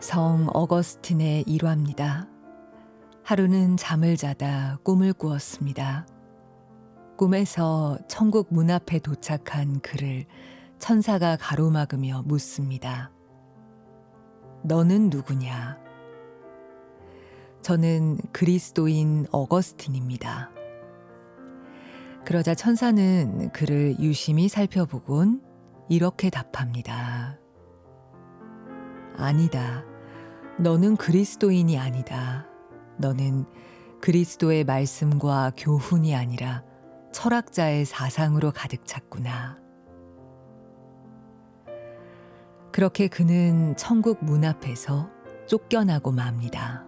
성 어거스틴의 일화입니다. 하루는 잠을 자다 꿈을 꾸었습니다. 꿈에서 천국 문 앞에 도착한 그를 천사가 가로막으며 묻습니다. 너는 누구냐? 저는 그리스도인 어거스틴입니다. 그러자 천사는 그를 유심히 살펴보곤 이렇게 답합니다. 아니다. 너는 그리스도인이 아니다. 너는 그리스도의 말씀과 교훈이 아니라 철학자의 사상으로 가득 찼구나. 그렇게 그는 천국 문 앞에서 쫓겨나고 맙니다.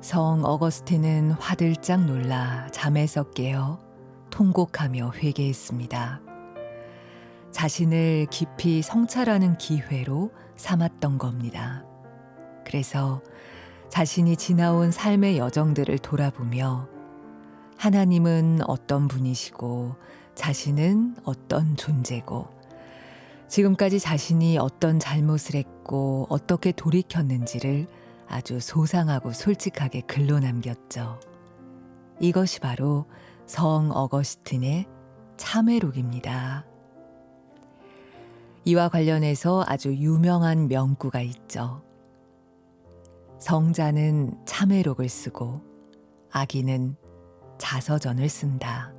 성 어거스틴은 화들짝 놀라 잠에서 깨어 통곡하며 회개했습니다. 자신을 깊이 성찰하는 기회로 삼았던 겁니다. 그래서 자신이 지나온 삶의 여정들을 돌아보며 하나님은 어떤 분이시고 자신은 어떤 존재고 지금까지 자신이 어떤 잘못을 했고 어떻게 돌이켰는지를 아주 소상하고 솔직하게 글로 남겼죠. 이것이 바로 성 어거스틴의 참회록입니다. 이와 관련해서 아주 유명한 명구가 있죠. 성자는 참회록을 쓰고 아기는 자서전을 쓴다.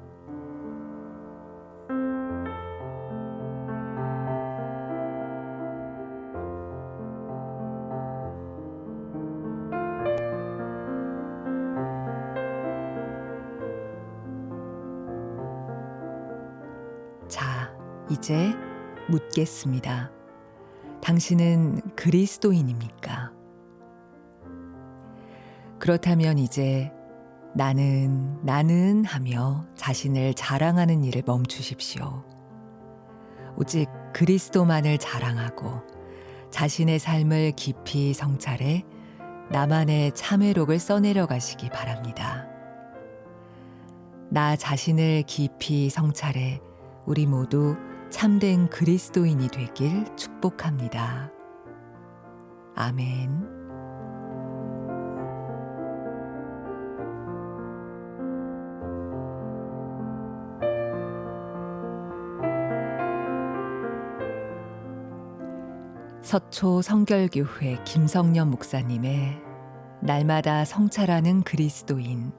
자, 이제 묻겠습니다. 당신은 그리스도인입니까? 그렇다면 이제 나는, 나는 하며 자신을 자랑하는 일을 멈추십시오. 오직 그리스도만을 자랑하고 자신의 삶을 깊이 성찰해 나만의 참회록을 써내려 가시기 바랍니다. 나 자신을 깊이 성찰해 우리 모두 참된 그리스도인이 되길 축복합니다. 아멘. 서초 성결교회 김성년 목사님의 날마다 성찰하는 그리스도인